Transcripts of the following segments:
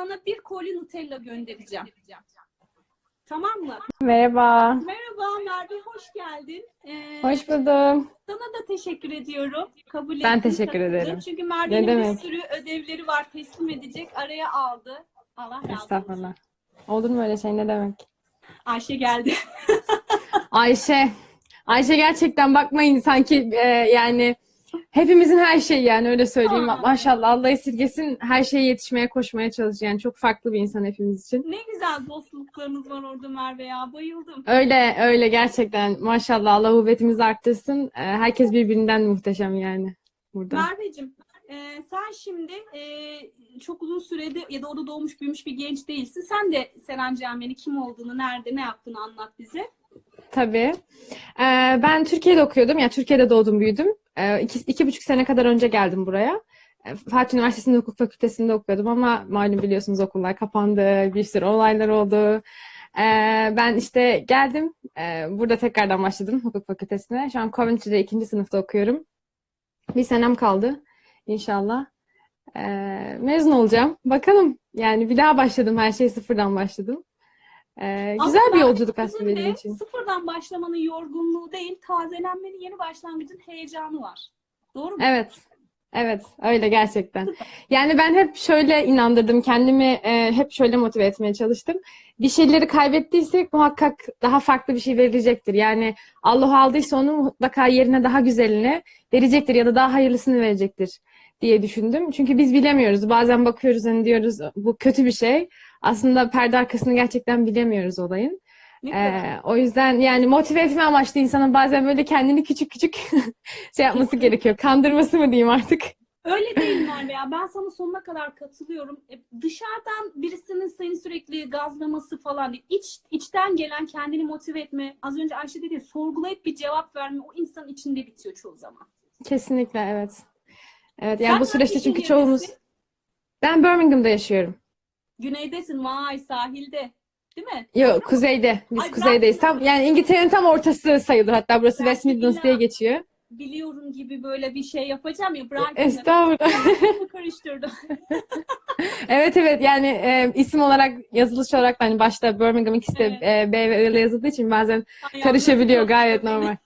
sana bir koli Nutella göndereceğim. Tamam mı? Merhaba. Merhaba Merve, hoş geldin. Ee, Hoş buldum. Sana da teşekkür ediyorum. Kabul Ben ettin, teşekkür katıldın. ederim. Çünkü Merve'nin Ne bir demek? sürü ödevleri var teslim edecek. Araya aldı. Allah razı olsun. Estağfurullah. Olur mu öyle şey ne demek? Ayşe geldi. Ayşe. Ayşe gerçekten bakmayın sanki e, yani hepimizin her şeyi yani öyle söyleyeyim. Aa. Maşallah Allah esirgesin her şeye yetişmeye koşmaya çalışıyor. Yani çok farklı bir insan hepimiz için. ne güzel dostluklarınız var orada Merve ya. Bayıldım. Öyle öyle gerçekten maşallah Allah kuvvetimizi arttırsın. E, herkes birbirinden muhteşem yani burada. Merveciğim, e, sen şimdi e, çok uzun süredir ya da orada doğmuş büyümüş bir genç değilsin. Sen de Seren Cami'nin kim olduğunu, nerede, ne yaptığını anlat bize. Tabii. Ee, ben Türkiye'de okuyordum. Yani Türkiye'de doğdum, büyüdüm. Ee, iki, buçuk sene kadar önce geldim buraya. Ee, Fatih Üniversitesi'nde hukuk fakültesinde okuyordum ama malum biliyorsunuz okullar kapandı, bir sürü olaylar oldu. Ee, ben işte geldim, burada tekrardan başladım hukuk fakültesine. Şu an Coventry'de ikinci sınıfta okuyorum. Bir senem kaldı inşallah. Mezun olacağım. Bakalım. Yani bir daha başladım, her şey sıfırdan başladım. Ee, güzel bir yolculuk aslında benim için. sıfırdan başlamanın yorgunluğu değil, tazelenmenin yeni başlangıcın heyecanı var. Doğru mu? Evet. Evet, öyle gerçekten. Yani ben hep şöyle inandırdım kendimi, e, hep şöyle motive etmeye çalıştım. Bir şeyleri kaybettiysek muhakkak daha farklı bir şey verilecektir. Yani Allah aldıysa onu mutlaka yerine daha güzelini verecektir ya da daha hayırlısını verecektir diye düşündüm. Çünkü biz bilemiyoruz. Bazen bakıyoruz hani diyoruz bu kötü bir şey. Aslında perde arkasını gerçekten bilemiyoruz olayın. Ee, o yüzden yani motive etme amaçlı insanın bazen böyle kendini küçük küçük şey yapması gerekiyor. Kandırması mı diyeyim artık. Öyle değil Merve ya. Ben sana sonuna kadar katılıyorum. E, Dışarıdan birisinin seni sürekli gazlaması falan değil. İç, içten gelen kendini motive etme. Az önce Ayşe dedi ya, sorgulayıp bir cevap verme o insanın içinde bitiyor çoğu zaman. Kesinlikle evet. Evet yani Sen bu süreçte çünkü çoğumuz ben Birmingham'da yaşıyorum. Güneydesin vay sahilde. Değil mi? Yok kuzeyde. Biz Ay, ben- kuzeydeyiz. Tam yani İngiltere'nin tam ortası sayılır. Hatta burası Ben West Midlands diye geçiyor. Biliyorum gibi böyle bir şey yapacağım ya. Brighton'da Estağfurullah. Karıştırdım. Evet evet yani e, isim olarak yazılış olarak hani başta Birmingham ikisi de Evet. e, B ve I ile yazıldığı için bazen Ay, karışabiliyor gayet normal.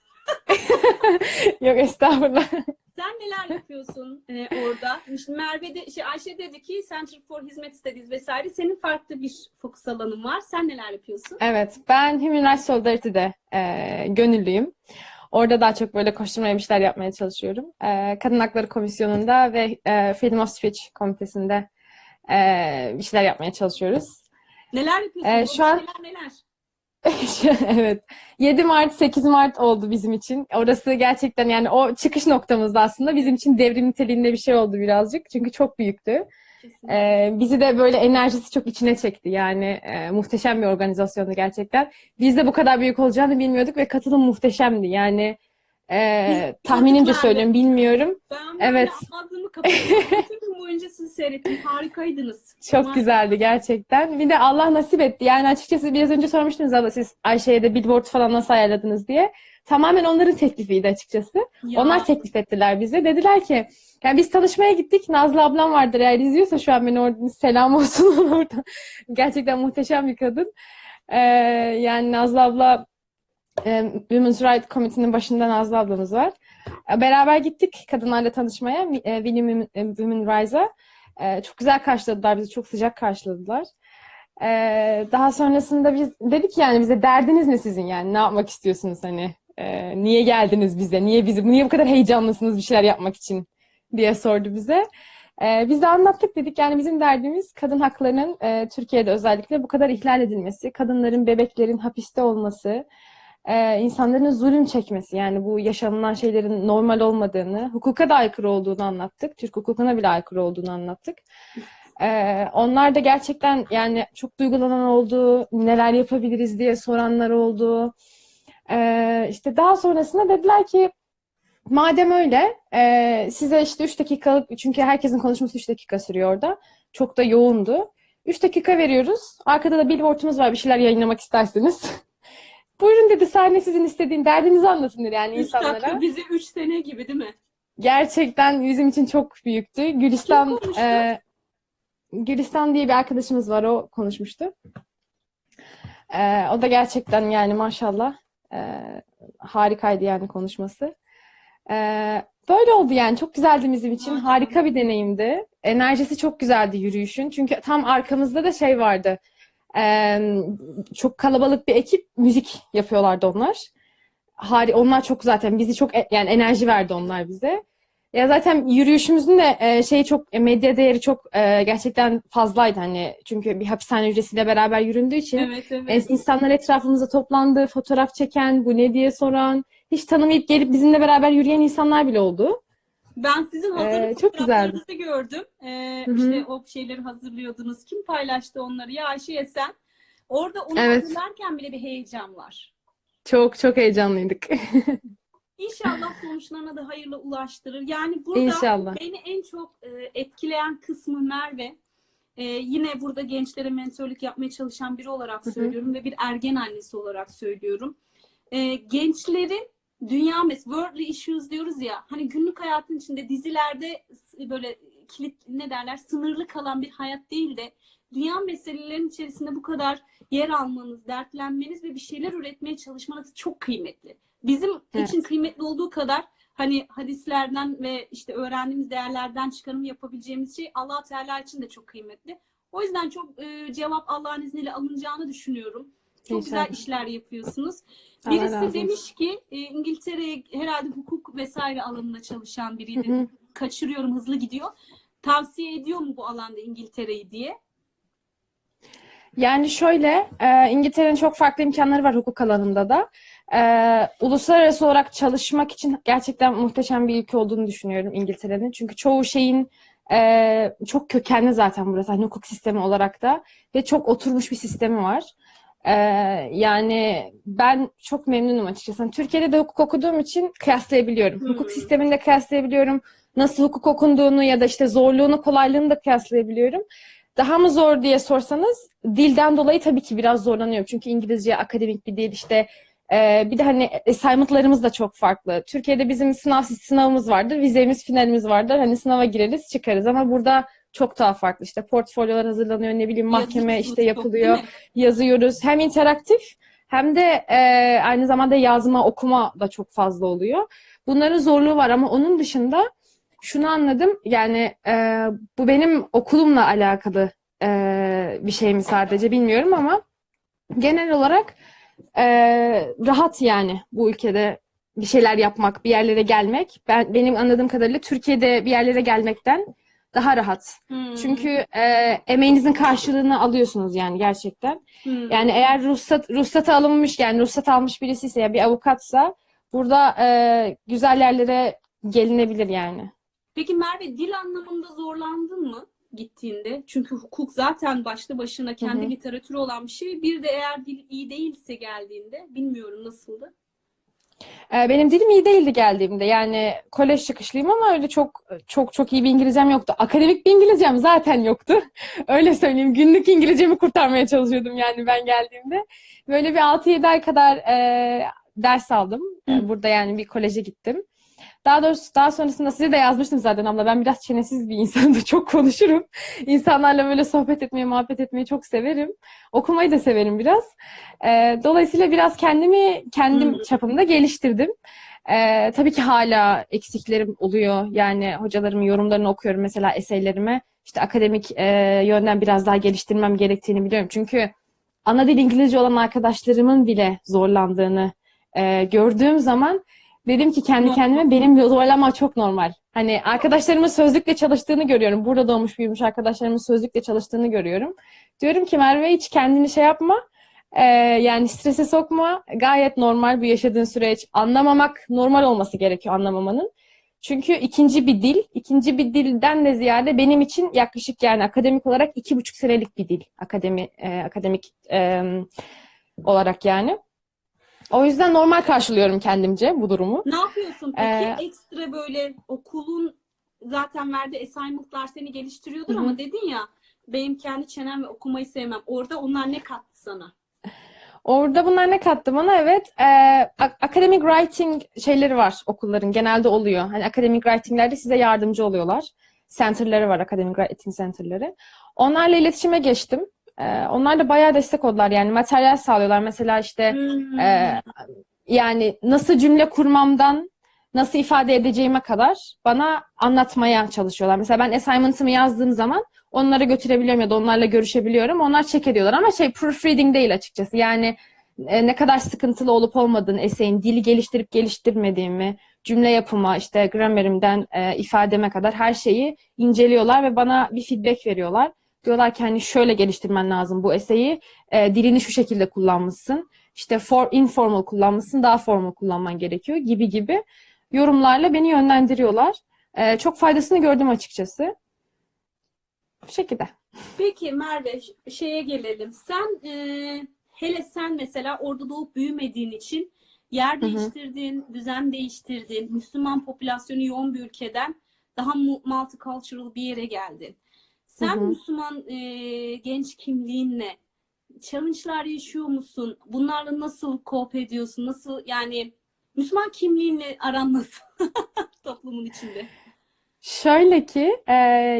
Yok estağfurullah. Sen neler yapıyorsun e, orada? Şimdi Merve de, şey Ayşe dedi ki Center for Hizmet Studies vesaire. Senin farklı bir fokus alanın var. Sen neler yapıyorsun? Evet, ben Human Rights Solidarity'de e, gönüllüyüm. Orada daha çok böyle koşturmaya bir şeyler yapmaya çalışıyorum. E, Kadın Hakları Komisyonu'nda ve e, Freedom of Speech Komitesi'nde e, bir şeyler yapmaya çalışıyoruz. Neler yapıyorsun? O şu an- şeyler neler? Evet. 7 Mart, 8 Mart oldu bizim için. Orası gerçekten yani o çıkış noktamızda aslında bizim için devrim niteliğinde bir şey oldu birazcık. Çünkü çok büyüktü. Kesinlikle. Ee, bizi de böyle enerjisi çok içine çekti. Yani e, muhteşem bir organizasyondu gerçekten. Biz de bu kadar büyük olacağını bilmiyorduk ve katılım muhteşemdi. Yani e, Biz tahminimce söylüyorum bilmiyorum. Ben evet. ağzımı. Bütün gün boyunca sizi seyrettim. Harikaydınız. Çok Ama- güzeldi gerçekten. Bir de Allah nasip etti. Yani açıkçası biraz önce sormuştunuz abla siz Ayşe'ye de billboard falan nasıl ayarladınız diye. Tamamen onların teklifiydi açıkçası. Ya, Onlar teklif ettiler bize. Dediler ki yani biz tanışmaya gittik. Nazlı ablam vardır eğer izliyorsa şu an beni orada selam olsun ona orada. Gerçekten muhteşem bir kadın. Ee, yani Nazlı abla e, Women's Rights Committee'nin başında Nazlı ablamız var. E, Beraber gittik kadınlarla tanışmaya. E, Women, e, Women Rights'a. E, çok güzel karşıladılar bizi. Çok sıcak karşıladılar. Daha sonrasında biz dedik yani bize derdiniz ne sizin yani? Ne yapmak istiyorsunuz hani? Niye geldiniz bize? Niye bizi, niye bu kadar heyecanlısınız bir şeyler yapmak için diye sordu bize. Biz de anlattık dedik yani bizim derdimiz kadın haklarının e, Türkiye'de özellikle bu kadar ihlal edilmesi, kadınların, bebeklerin hapiste olması, e, insanların zulüm çekmesi yani bu yaşanılan şeylerin normal olmadığını, hukuka da aykırı olduğunu anlattık. Türk hukukuna bile aykırı olduğunu anlattık. E, onlar da gerçekten yani çok duygulanan oldu, neler yapabiliriz diye soranlar oldu. E, işte daha sonrasında dediler ki madem öyle e, size işte 3 dakikalık çünkü herkesin konuşması 3 dakika sürüyor orada. Çok da yoğundu. 3 dakika veriyoruz. Arkada da billboardumuz var bir şeyler yayınlamak isterseniz. Buyurun dedi sahne sizin istediğin derdinizi anlatın dedi yani Üç insanlara. dakika bize üç sene gibi değil mi? Gerçekten bizim için çok büyüktü. Gülistan e, Gülistan diye bir arkadaşımız var. O konuşmuştu. Ee, o da gerçekten yani maşallah e, harikaydı yani konuşması. Ee, böyle oldu yani. Çok güzeldi bizim için. Harika bir deneyimdi. Enerjisi çok güzeldi yürüyüşün. Çünkü tam arkamızda da şey vardı. Ee, çok kalabalık bir ekip müzik yapıyorlardı onlar. Hari, onlar çok zaten bizi çok e- yani enerji verdi onlar bize. Ya zaten yürüyüşümüzün de e, şeyi çok e, medya değeri çok e, gerçekten fazlaydı hani çünkü bir hapishane hücresiyle beraber yüründüğü için Evet e, evet. insanlar etrafımıza toplandı, fotoğraf çeken, bu ne diye soran, hiç tanımayıp gelip bizimle beraber yürüyen insanlar bile oldu. Ben sizin hazırlık Ee, çok fotoğraflarınızı gördüm. Ee, Hı hı. işte o şeyleri hazırlıyordunuz. Kim paylaştı onları? Ya Ayşe sen. Orada onu Evet. hazırlarken bile bir heyecan var. Çok çok heyecanlıydık. İnşallah sonuçlarına da hayırla ulaştırır. Yani burada İnşallah. beni en çok e, etkileyen kısmı Merve. E, yine burada gençlere mentörlük yapmaya çalışan biri olarak Hı hı. söylüyorum ve bir ergen annesi olarak söylüyorum. E, gençlerin dünya mes worldly issues diyoruz ya hani günlük hayatın içinde dizilerde böyle kilit ne derler sınırlı kalan bir hayat değil de dünya meselelerinin içerisinde bu kadar yer almanız, dertlenmeniz ve bir şeyler üretmeye çalışmanız çok kıymetli. Bizim Evet. için kıymetli olduğu kadar hani hadislerden ve işte öğrendiğimiz değerlerden çıkarım yapabileceğimiz şey Allah Teala için de çok kıymetli. O yüzden çok e, cevap Allah'ın izniyle alınacağını düşünüyorum. Çok güzel işler yapıyorsunuz. Birisi demiş ki e, İngiltere'ye herhalde hukuk vesaire alanında çalışan biriydi. Hı hı. Kaçırıyorum hızlı gidiyor. Tavsiye ediyor mu bu alanda İngiltere'yi diye? Yani şöyle, e, İngiltere'nin çok farklı imkanları var hukuk alanında da. E, uluslararası olarak çalışmak için gerçekten muhteşem bir ülke olduğunu düşünüyorum İngiltere'nin. Çünkü çoğu şeyin e, çok kökenli zaten burası, hani hukuk sistemi olarak da ve çok oturmuş bir sistemi var. E, yani ben çok memnunum açıkçası. Hani Türkiye'de de hukuk okuduğum için kıyaslayabiliyorum. Hmm. Hukuk sistemini de kıyaslayabiliyorum. Nasıl hukuk okunduğunu ya da işte zorluğunu, kolaylığını da kıyaslayabiliyorum. Daha mı zor diye sorsanız dilden dolayı tabii ki biraz zorlanıyorum. Çünkü İngilizce akademik bir dil işte e, bir de hani assignment'larımız da çok farklı. Türkiye'de bizim sınav sınavımız vardır, vizemiz, finalimiz vardır. Hani sınava gireriz, çıkarız ama burada çok daha farklı. İşte portfolyolar hazırlanıyor, ne bileyim mahkeme işte yapılıyor, yazıyoruz. Hem interaktif hem de e, aynı zamanda yazma, okuma da çok fazla oluyor. Bunların zorluğu var ama onun dışında şunu anladım. Yani e, bu benim okulumla alakalı e, bir şey mi sadece bilmiyorum ama genel olarak e, rahat yani bu ülkede bir şeyler yapmak, bir yerlere gelmek. Ben benim anladığım kadarıyla Türkiye'de bir yerlere gelmekten daha rahat. Hmm. Çünkü e, emeğinizin karşılığını alıyorsunuz yani gerçekten. Hmm. Yani eğer ruhsat ruhsatı alınmış yani ruhsat almış birisi ise ya bir avukatsa burada e, güzel yerlere gelinebilir yani. Peki Merve dil anlamında zorlandın mı gittiğinde? Çünkü hukuk zaten başlı başına kendi Hı hı. literatürü olan bir şey. Bir de eğer dil iyi değilse geldiğinde bilmiyorum nasıldı. E, benim dilim iyi değildi geldiğimde. Yani kolej çıkışlıyım ama öyle çok çok çok iyi bir İngilizcem yoktu. Akademik bir İngilizcem zaten yoktu. Öyle söyleyeyim. Günlük İngilizcemi kurtarmaya çalışıyordum yani ben geldiğimde. Böyle bir 6-7 ay kadar e, ders aldım. Hı. burada yani bir koleje gittim. Daha doğrusu daha sonrasında size de yazmıştım zaten abla. Ben biraz çenesiz bir insanım. Çok konuşurum. İnsanlarla böyle sohbet etmeyi, muhabbet etmeyi çok severim. Okumayı da severim biraz. Ee, dolayısıyla biraz kendimi kendim çapımda geliştirdim. Ee, tabii ki hala eksiklerim oluyor. Yani hocalarımın yorumlarını okuyorum mesela eseylerime. İşte akademik e, yönden biraz daha geliştirmem gerektiğini biliyorum. Çünkü ana dil İngilizce olan arkadaşlarımın bile zorlandığını e, gördüğüm zaman dedim ki kendi kendime benim zorlanmam çok normal. Hani arkadaşlarımın sözlükle çalıştığını görüyorum. Burada doğmuş büyümüş arkadaşlarımın sözlükle çalıştığını görüyorum. Diyorum ki Merve hiç kendini şey yapma. Ee, yani strese sokma. Gayet normal bu yaşadığın süreç. Anlamamak normal olması gerekiyor anlamamanın. Çünkü ikinci bir dil, ikinci bir dilden de ziyade benim için yaklaşık yani akademik olarak iki buçuk senelik bir dil. Akademi, e, akademik e, olarak yani. O yüzden normal karşılıyorum kendimce bu durumu. Ne yapıyorsun peki? Ee, Ekstra böyle okulun zaten verdiği assignment'lar seni geliştiriyordur Hı ama dedin ya benim kendi çenem ve okumayı sevmem. Orada onlar ne kattı sana? Orada bunlar ne kattı bana? Evet, e, a- academic writing şeyleri var okulların genelde oluyor. Hani academic writing'lerde size yardımcı oluyorlar. center'ları var, akademik eğitim center'ları. Onlarla iletişime geçtim. Ee, onlar da bayağı destek oldular. Yani materyal sağlıyorlar. Mesela işte Hmm. ee, yani nasıl cümle kurmamdan nasıl ifade edeceğime kadar bana anlatmaya çalışıyorlar. Mesela ben assignment'ımı yazdığım zaman onlara götürebiliyorum ya da onlarla görüşebiliyorum. Onlar check ediyorlar ama şey proofreading değil açıkçası. Yani e, ne kadar sıkıntılı olup olmadığını, eseyin dili geliştirip geliştirmediğimi, cümle yapıma, işte gramerimden e, ifademe kadar her şeyi inceliyorlar ve bana bir feedback veriyorlar. Diyorlar ki hani şöyle geliştirmen lazım bu eseyi, e, dilini şu şekilde kullanmışsın işte for, informal kullanmışsın, daha formal kullanman gerekiyor gibi gibi yorumlarla beni yönlendiriyorlar. Ee, çok faydasını gördüm açıkçası. Bu şekilde. Peki Merve şeye gelelim. Sen e, hele sen mesela orada doğup büyümediğin için yer hı. değiştirdin, düzen değiştirdin. Müslüman popülasyonu yoğun bir ülkeden daha mu- multicultural bir yere geldin. Sen Hı hı. Müslüman e, genç kimliğinle challenge'lar yaşıyor musun? Bunlarla nasıl cope ediyorsun? Nasıl yani Müslüman kimliğinle aran nasıl toplumun içinde? Şöyle ki, e,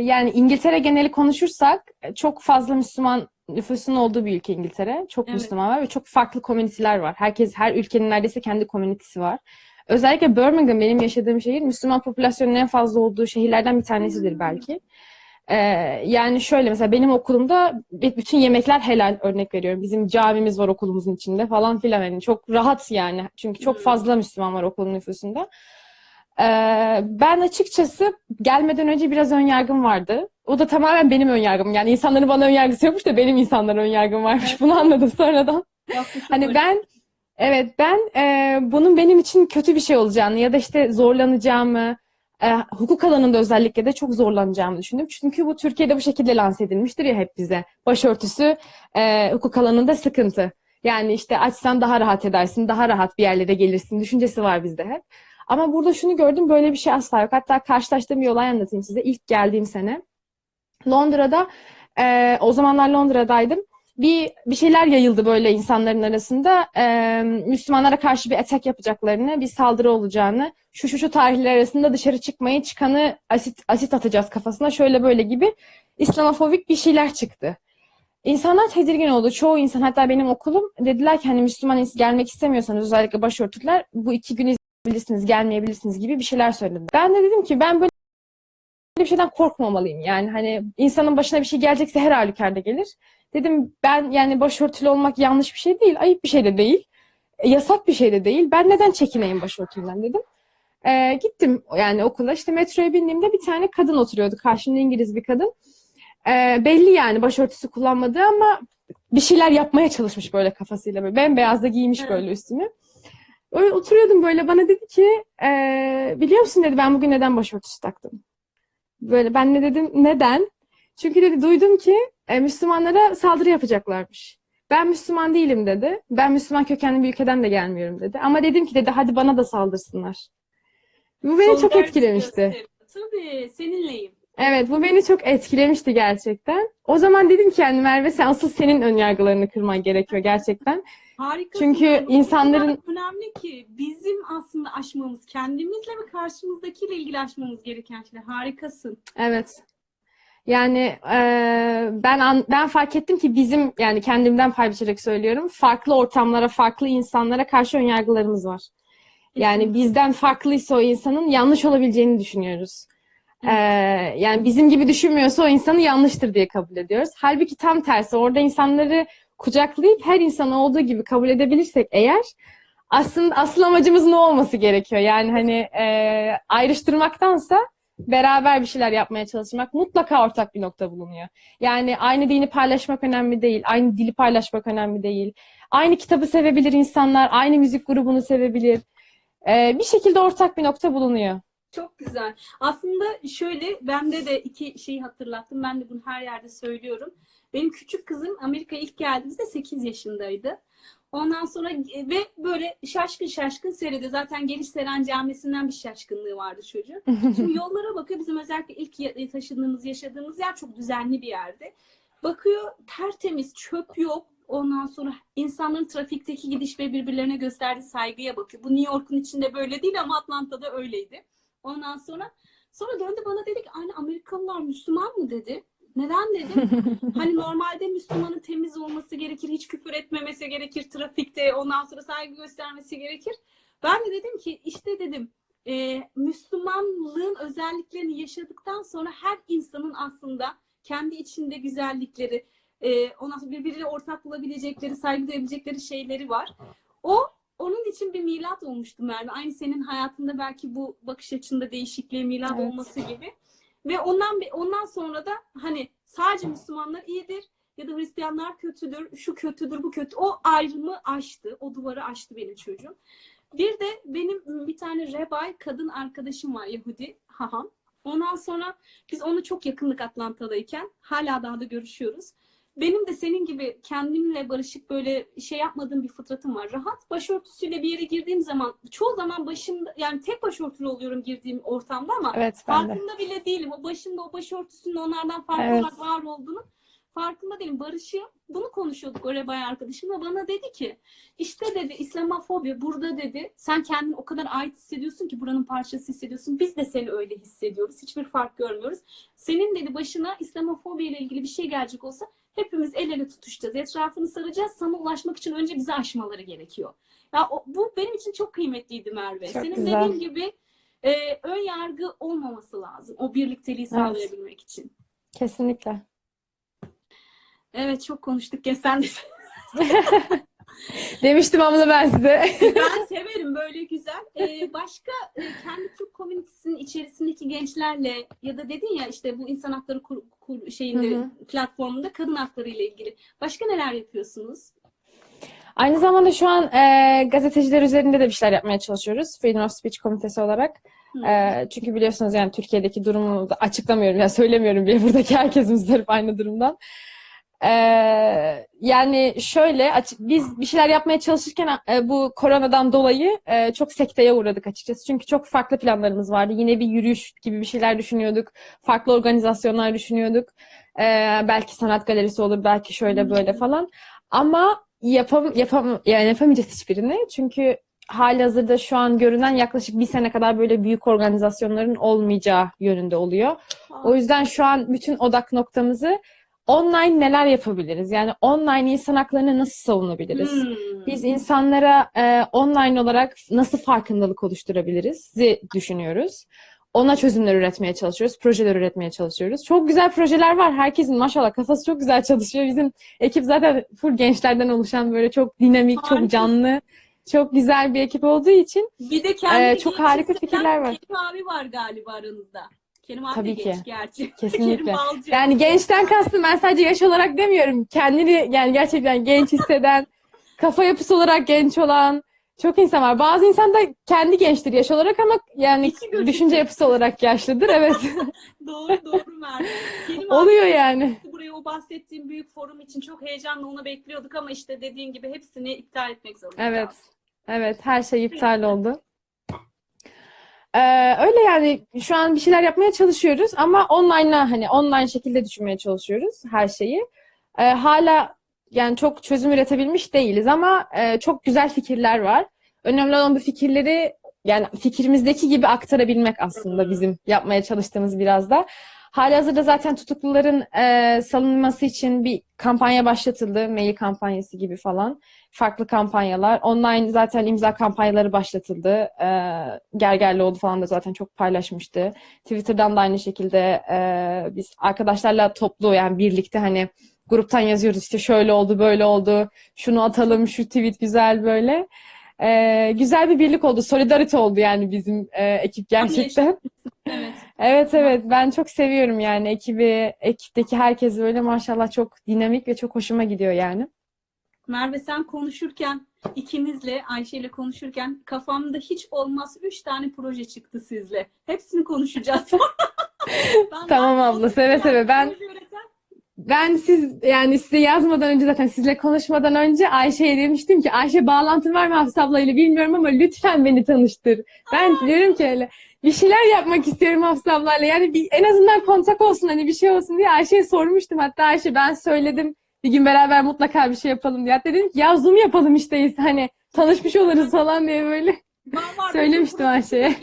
yani İngiltere geneli konuşursak e, çok fazla Müslüman nüfusun olduğu bir ülke İngiltere. Çok Evet. Müslüman var ve çok farklı komüniteler var. Herkes, her ülkenin neredeyse kendi komünitesi var. Özellikle Birmingham benim yaşadığım şehir Müslüman popülasyonun en fazla olduğu şehirlerden bir tanesidir belki. Ee, yani şöyle mesela benim okulumda bütün yemekler helal örnek veriyorum. Bizim camimiz var okulumuzun içinde falan filan. Yani çok rahat yani. Çünkü çok Hmm. fazla Müslüman var okulun nüfusunda. Ee, ben açıkçası gelmeden önce biraz ön yargım vardı. O da tamamen benim ön yargım. Yani insanların bana ön yargısı yokmuş da benim insanlara ön yargım varmış. Evet. Bunu anladım sonradan. Hani ben evet ben e, bunun benim için kötü bir şey olacağını ya da işte zorlanacağımı e, hukuk alanında özellikle de çok zorlanacağımı düşündüm. Çünkü bu Türkiye'de bu şekilde lanse edilmiştir ya hep bize. Başörtüsü e, hukuk alanında sıkıntı. Yani işte açsan daha rahat edersin, daha rahat bir yerlere gelirsin düşüncesi var bizde hep. Ama burada şunu gördüm böyle bir şey asla yok. Hatta karşılaştığım bir olay anlatayım size. İlk geldiğim sene Londra'da e, o zamanlar Londra'daydım bir bir şeyler yayıldı böyle insanların arasında. Ee, Müslümanlara karşı bir atak yapacaklarını, bir saldırı olacağını, şu şu şu tarihler arasında dışarı çıkmayın, çıkanı asit asit atacağız kafasına, şöyle böyle gibi İslamofobik bir şeyler çıktı. İnsanlar tedirgin oldu. Çoğu insan hatta benim okulum dediler ki hani Müslüman gelmek istemiyorsanız özellikle başörtüler bu iki gün izleyebilirsiniz, gelmeyebilirsiniz gibi bir şeyler söylediler. Ben de dedim ki ben böyle bir şeyden korkmamalıyım. Yani hani insanın başına bir şey gelecekse her halükarda gelir. Dedim ben yani başörtülü olmak yanlış bir şey değil, ayıp bir şey de değil, e, yasak bir şey de değil. Ben neden çekineyim başörtüden dedim. Ee, gittim yani okula işte metroya bindiğimde bir tane kadın oturuyordu. Karşımda İngiliz bir kadın. Ee, belli yani başörtüsü kullanmadığı ama bir şeyler yapmaya çalışmış böyle kafasıyla böyle. Bembeyaz da giymiş Evet. böyle üstünü. Öyle oturuyordum böyle bana dedi ki "Ee, biliyor musun dedi ben bugün neden başörtüsü taktım. Böyle ben ne dedim neden? Çünkü dedi duydum ki e, Müslümanlara saldırı yapacaklarmış. Ben Müslüman değilim dedi. Ben Müslüman kökenli bir ülkeden de gelmiyorum dedi. Ama dedim ki dedi hadi bana da saldırsınlar. Bu beni çok Solidarity etkilemişti. gösteri. Tabii seninleyim. Evet bu beni çok etkilemişti gerçekten. O zaman dedim ki yani Merve sen asıl senin ön yargılarını kırman gerekiyor gerçekten. Harikasın. Çünkü Yani insanların- önemli ki bizim aslında aşmamız, kendimizle ve karşımızdakiyle ilgili aşmamız gereken şeyler. Harikasın. Evet. Yani eee, ben an- ben fark ettim ki bizim yani kendimden pay biçerek söylüyorum. Farklı ortamlara, farklı insanlara karşı ön yargılarımız var. Yani bizden farklıysa o insanın yanlış olabileceğini düşünüyoruz. Eee, yani bizim gibi düşünmüyorsa o insanı yanlıştır diye kabul ediyoruz. Halbuki tam tersi orada insanları kucaklayıp her insanı olduğu gibi kabul edebilirsek eğer aslında asıl amacımız ne olması gerekiyor? Yani hani eee, ayrıştırmaktansa beraber bir şeyler yapmaya çalışmak mutlaka ortak bir nokta bulunuyor. Yani aynı dini paylaşmak önemli değil, aynı dili paylaşmak önemli değil. Aynı kitabı sevebilir insanlar, aynı müzik grubunu sevebilir. Ee, bir şekilde ortak bir nokta bulunuyor. Çok güzel. Aslında şöyle bende de iki şeyi hatırlattım. Ben de bunu her yerde söylüyorum. Benim küçük kızım Amerika'ya ilk geldiğimizde 8 yaşındaydı. Ondan sonra e, ve böyle şaşkın şaşkın seyrediyor. Zaten Geliş Seren Camisi'nden bir şaşkınlığı vardı çocuğun. Şimdi yollara bakıyor. Bizim özellikle ilk ya- taşındığımız, yaşadığımız yer çok düzenli bir yerde. Bakıyor tertemiz, çöp yok. Ondan sonra insanların trafikteki gidiş ve birbirlerine gösterdiği saygıya bakıyor. Bu New York'un içinde böyle değil ama Atlanta'da öyleydi. Ondan sonra Sonra döndü bana dedi ki aynı Amerikalılar Müslüman mı dedi. Neden dedim. hani normalde Müslümanın temiz olması gerekir, hiç küfür etmemesi gerekir trafikte, ondan sonra saygı göstermesi gerekir. Ben de dedim ki işte dedim e, Müslümanlığın özelliklerini yaşadıktan sonra her insanın aslında kendi içinde güzellikleri, e, ondan sonra birbiriyle ortak bulabilecekleri, saygı duyabilecekleri şeyleri var. O onun için bir milat olmuştu Merve. Aynı senin hayatında belki bu bakış açında değişikliğe milat Evet. olması gibi. Ve ondan ondan sonra da hani sadece Müslümanlar iyidir ya da Hristiyanlar kötüdür, şu kötüdür, bu kötü. O ayrımı aştı, o duvarı aştı benim çocuğum. Bir de benim bir tane rebay kadın arkadaşım var Yahudi, haham. Ondan sonra biz onu çok yakınlık Atlanta'dayken hala daha da görüşüyoruz. Benim de senin gibi kendimle barışık böyle şey yapmadığım bir fıtratım var. Rahat başörtüsüyle bir yere girdiğim zaman çoğu zaman başımda yani tek başörtülü oluyorum girdiğim ortamda ama Evet ben de. farkında bile değilim. O başında o başörtüsünün onlardan farklı Evet. olarak var olduğunu farkında değilim. Barış'ı bunu konuşuyorduk o rebay arkadaşımla. Bana dedi ki işte dedi İslamofobi burada dedi. Sen kendini o kadar ait hissediyorsun ki buranın parçası hissediyorsun. Biz de seni öyle hissediyoruz. Hiçbir fark görmüyoruz. Senin dedi başına İslamofobi ile ilgili bir şey gelecek olsa hepimiz el ele tutuşacağız. Etrafını saracağız. Sana ulaşmak için önce bizi aşmaları gerekiyor. Ya o, bu benim için çok kıymetliydi Merve. Çok Senin güzel. dediğin gibi e, ön yargı olmaması lazım. O birlikteliği Evet. sağlayabilmek için. Kesinlikle. Evet çok konuştuk ya sen de. Demiştim ama ben size. ben severim böyle güzel. Ee, başka e, kendi Türk komünitesinin içerisindeki gençlerle ya da dedin ya işte bu insan hakları kur, kur- şeyinde Hı hı. platformunda kadın hakları ile ilgili. Başka neler yapıyorsunuz? Aynı zamanda şu an e, gazeteciler üzerinde de bir şeyler yapmaya çalışıyoruz. Freedom of Speech Komitesi olarak. Hı. E, çünkü biliyorsunuz yani Türkiye'deki durumu da açıklamıyorum. Yani söylemiyorum bile. Buradaki herkes muzdarip aynı durumdan. E, yani şöyle biz bir şeyler yapmaya çalışırken e, bu koronadan dolayı e, çok sekteye uğradık açıkçası. Çünkü çok farklı planlarımız vardı. Yine bir yürüyüş gibi bir şeyler düşünüyorduk. Farklı organizasyonlar düşünüyorduk. E, belki sanat galerisi olur, belki şöyle böyle falan. Ama yapam yapam yani yapamayacağız hiçbirini. Çünkü halihazırda şu an görünen yaklaşık bir sene kadar böyle büyük organizasyonların olmayacağı yönünde oluyor. O yüzden şu an bütün odak noktamızı online neler yapabiliriz? Yani online insan haklarını nasıl savunabiliriz? Hmm. Biz insanlara e, online olarak nasıl farkındalık oluşturabiliriz düşünüyoruz. Ona çözümler üretmeye çalışıyoruz, projeler üretmeye çalışıyoruz. Çok güzel projeler var. Herkesin maşallah kafası çok güzel çalışıyor. Bizim ekip zaten full gençlerden oluşan böyle çok dinamik, çok Harikasın. canlı, çok güzel bir ekip olduğu için Bir de kendi Ee, çok harika fikirler var. Kerim abi var galiba aranızda. Kerim abi Tabii de ki. genç gerçi. Kesinlikle. Kerim Balcı. yani gençten kastım ben sadece yaş olarak demiyorum. Kendini yani gerçekten genç hisseden, kafa yapısı olarak genç olan çok insan var. Bazı insan da kendi gençtir yaş olarak ama yani İki düşünce yapısı olarak yaşlıdır. Evet. Doğru doğru Merve. Kerim abi Oluyor yani. buraya o bahsettiğim büyük forum için çok heyecanla onu bekliyorduk ama işte dediğin gibi hepsini iptal etmek zorunda Evet. Evet, her şey iptal oldu. Ee, öyle yani şu an bir şeyler yapmaya çalışıyoruz ama online'la hani online şekilde düşünmeye çalışıyoruz her şeyi. Ee, hala yani çok çözüm üretebilmiş değiliz ama e, çok güzel fikirler var. Önemli olan bu fikirleri yani fikrimizdeki gibi aktarabilmek aslında bizim yapmaya çalıştığımız biraz da. Halihazırda zaten tutukluların e, salınması için bir kampanya başlatıldı. Mail kampanyası gibi falan farklı kampanyalar. Online zaten imza kampanyaları başlatıldı. Ee, Gergerlioğlu falan da zaten çok paylaşmıştı. Twitter'dan da aynı şekilde e, biz arkadaşlarla toplu yani birlikte hani gruptan yazıyoruz işte şöyle oldu böyle oldu şunu atalım şu tweet güzel böyle. Ee, güzel bir birlik oldu. Solidarite oldu yani bizim e, ekip gerçekten. Evet. Evet evet ben çok seviyorum yani ekibi, ekipteki herkes böyle maşallah çok dinamik ve çok hoşuma gidiyor yani. Merve sen konuşurken ikinizle Ayşe ile konuşurken kafamda hiç olmaz üç tane proje çıktı sizle. Hepsini konuşacağız. Tamam abla, seve seve. Ben- Ben siz yani size yazmadan önce zaten sizle konuşmadan önce Ayşe'ye demiştim ki Ayşe bağlantın var mı Hafsa ablayla bilmiyorum ama lütfen beni tanıştır. Ben diyorum ki öyle bir şeyler yapmak istiyorum Hafsa ablayla yani bir, en azından kontak olsun hani bir şey olsun diye Ayşe'ye sormuştum. Hatta Ayşe ben söyledim bir gün beraber mutlaka bir şey yapalım diye. Hatta dedim ki ya Zoom yapalım işte hani tanışmış oluruz falan diye böyle. Söylemiştim Ayşe'ye.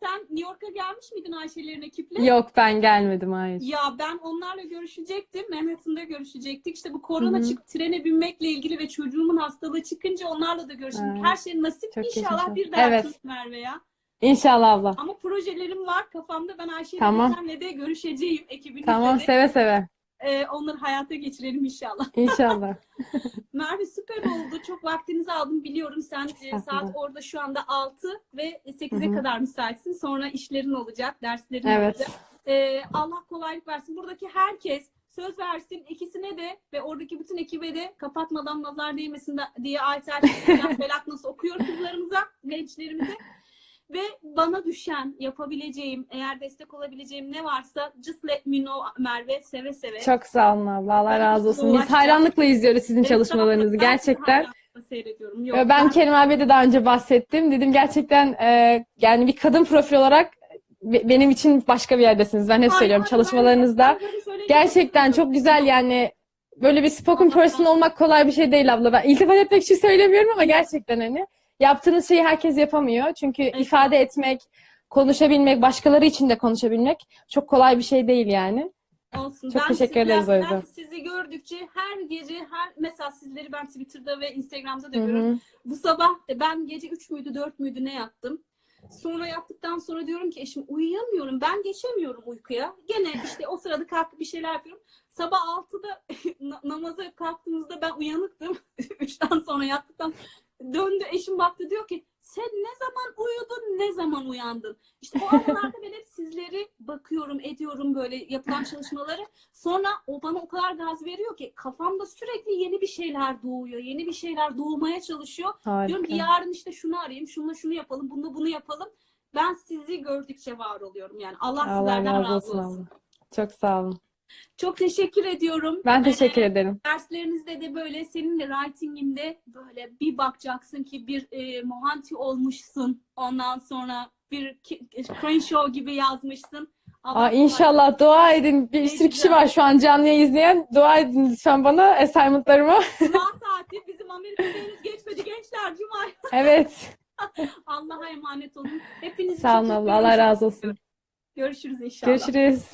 Sen New York'a gelmiş miydin Ayşelerin ekiple? Yok ben gelmedim hayır. Ya ben onlarla görüşecektim. Manhattan'da görüşecektik. İşte bu korona Hı hı. çık trene binmekle ilgili ve çocuğumun hastalığı çıkınca onlarla da görüştüm. Ha. Her şey nasip Çok inşallah bir daha Evet. Merve ya. İnşallah abla. Ama projelerim var kafamda. Ben Ayşe Tamam. de görüşeceğim ekibinizle Tamam seve seve. Ee, onları hayata geçirelim inşallah. İnşallah. Merve süper oldu. Çok vaktinizi aldım. Biliyorum sen e, saat orada şu anda 6 ve 8'e Hı hı. kadar müsaitsin. Sonra işlerin olacak, derslerin Evet. olacak. Ee, Allah kolaylık versin. Buradaki herkes söz versin ikisine de ve oradaki bütün ekibe de kapatmadan nazar değmesin de- diye ayet felak nasıl okuyor kızlarımıza, gençlerimize. Ve bana düşen, yapabileceğim, eğer destek olabileceğim ne varsa just let me know Merve seve seve. Çok sağ olun abla. Allah Ben razı olsun. Biz hayranlıkla izliyoruz sizin Estağfurullah, çalışmalarınızı ben gerçekten. seyrediyorum. Yok, Ee, Ben Kerim abiye de daha önce bahsettim. Dedim gerçekten e, yani bir kadın profil olarak be- benim için başka bir yerdesiniz. Ben hep söylüyorum hayır, çalışmalarınızda. ben- ben Gerçekten çok çok güzel yani böyle bir spoken person olmak kolay bir şey değil abla. Ben iltifat etmek için söylemiyorum ama gerçekten hani yaptığınız şeyi herkes yapamıyor. Çünkü ifade etmek, konuşabilmek, başkaları için de konuşabilmek çok kolay bir şey değil yani. olsun. Çok Ben teşekkür ederiz o yüzden. sizi gördükçe her gece her mesela sizleri ben Twitter'da ve Instagram'da da görüyorum. Bu sabah ben gece 3 müydü 4 müydü ne yattım. Sonra yattıktan sonra diyorum ki eşim uyuyamıyorum. Ben geçemiyorum uykuya. Gene işte o sırada kalkıp bir şeyler yapıyorum. Sabah 6'da na- namaza kalktığımızda ben uyanıktım. 3'ten sonra yattıktan döndü eşim baktı diyor ki sen ne zaman uyudun ne zaman uyandın? İşte o aralarda ben hep sizleri bakıyorum ediyorum böyle yapılan çalışmaları. Sonra o bana o kadar gaz veriyor ki kafamda sürekli yeni bir şeyler doğuyor. Yeni bir şeyler doğmaya çalışıyor. Diyorum ki Harika. yarın işte şunu arayayım, şununla şunu yapalım, bununla bunu yapalım. Ben sizi gördükçe var oluyorum yani. Allah, Allah sizlerden razı olsun abla. Çok sağ olun. Çok teşekkür ediyorum. Ben teşekkür ederim. Derslerinizde de böyle senin de writing'inde böyle bir bakacaksın ki bir e, Mohanty olmuşsun. Ondan sonra bir Crenshaw gibi yazmışsın. Allah Aa, inşallah dua edin. Bir sürü kişi var şu an canlı yayın izleyen. Dua edin lütfen bana assignmentlarıma. Cuma saati bizim Amerika'da henüz geçmedi gençler. Cuma. Evet. Allah'a emanet olun. Hepinizi Sağ olun öpüyorum. Allah razı olsun. Görüşürüz inşallah. Görüşürüz.